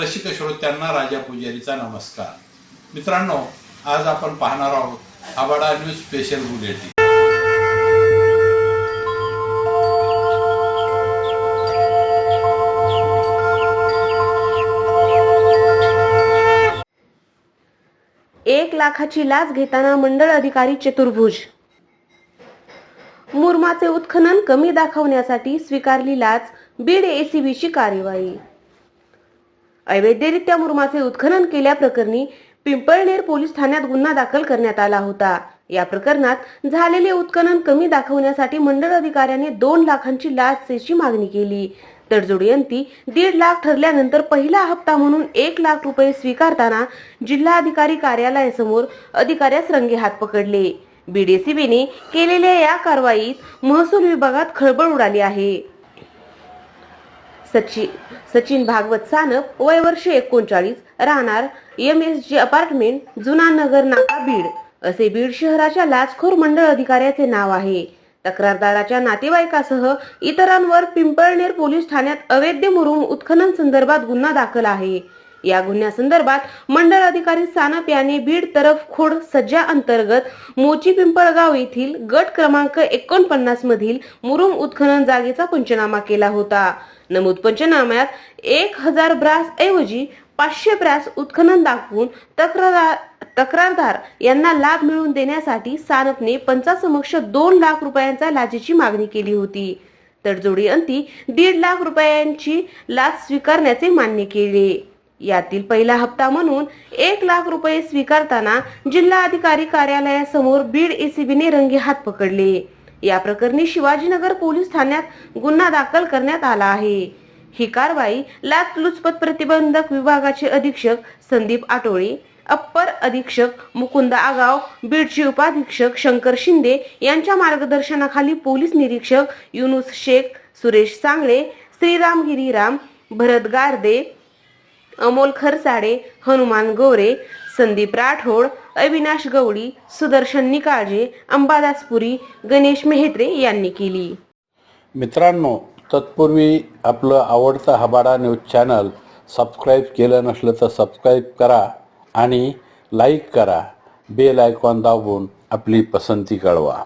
रसिक श्रोत्यांना राजा पुजारीचा नमस्कार. मित्रांनो आज आपण पाहणार आहोत आबाडा न्यूज स्पेशल बुलेटिन एक लाखाची लाच घेताना मंडळ अधिकारी चतुर्भुज. मुरमाचे उत्खनन कमी दाखवण्यासाठी स्वीकारली लाच बीड एसीबीची कार्यवाही. अवैधरित्या मुरमाचे उत्खनन केल्याप्रकरणी पिंपळनेर पोलीस ठाण्यात गुन्हा दाखल करण्यात आला होता. या प्रकरणात झालेले उत्खनन कमी दाखवण्यासाठी मंडळ अधिकाऱ्याने दोन लाखांची लाचेची मागणी केली. तडजोडयंती दीड लाख ठरल्यानंतर पहिला हप्ता म्हणून एक लाख रुपये स्वीकारताना जिल्हाधिकारी कार्यालयासमोर अधिकाऱ्यास रंगे हात पकडले. बीडीसीबीने केलेल्या या कारवाईत महसूल विभागात खळबळ उडाली आहे. सचिन सचिन भागवत सानप वय वर्ष एकोणचाळीस राहणार एम एस जी अपार्टमेंट जुना नगर नाका बीड. असे बीड शहराच्या लाचखोर मंडळ अधिकाऱ्याचे नाव आहे. तक्रारदाराच्या नातेवाईकासह इतरांवर पिंपळनेर पोलीस ठाण्यात अवैध मुरुम उत्खनन संदर्भात गुन्हा दाखल आहे. या गुन्ह्यासंदर्भात मंडळ अधिकारी सानप याने बीड तरफ खोड सज्जा अंतर्गत मोची पिंपळगाव येथील गट क्रमांक एकोणपन्नास मधील मुरुम उत्खनन जागेचा पंचनामा केला होता. नमूद पंचनाम्यात एक हजार ब्रास ऐवजी पाचशे ब्रास उत्खनन दाखवून तक्रार तक्रारदार यांना लाभ मिळवून देण्यासाठी सानपने पंचासमक्ष दोन लाख रुपयांचा लाचेची मागणी केली होती. तडजोडी अंती दीड लाख रुपयांची लाच स्वीकारण्याचे मान्य केले. यातील पहिला हप्ता म्हणून एक लाख रुपये स्वीकारताना जिल्हाधिकारी कार्यालयासमोर बीड एसीबीने रंगे हात पकडले. या प्रकरणी शिवाजीनगर पोलीस ठाण्यात गुन्हा दाखल करण्यात आला आहे. ही कारवाई लाचलुचपत प्रतिबंधक विभागाचे अधीक्षक संदीप आटोळे अप्पर अधीक्षक मुकुंद आगाव बीडचे उपाधीक्षक शंकर शिंदे यांच्या मार्गदर्शनाखाली पोलीस निरीक्षक युनुस शेख सुरेश सांगळे श्रीराम गिरीराम भरत गारदे अमोल खरसाडे हनुमान गोरे संदीप राठोड अविनाश गवळी सुदर्शन निकाळजे अंबादास पुरी गणेश मेहत्रे यांनी केली. मित्रांनो तत्पूर्वी आपलं आवडतं हबाडा न्यूज चॅनल सबस्क्राईब केलं नसलं तर सबस्क्राईब करा आणि लाईक करा. बेल आयकॉन दाबून आपली पसंती कळवा.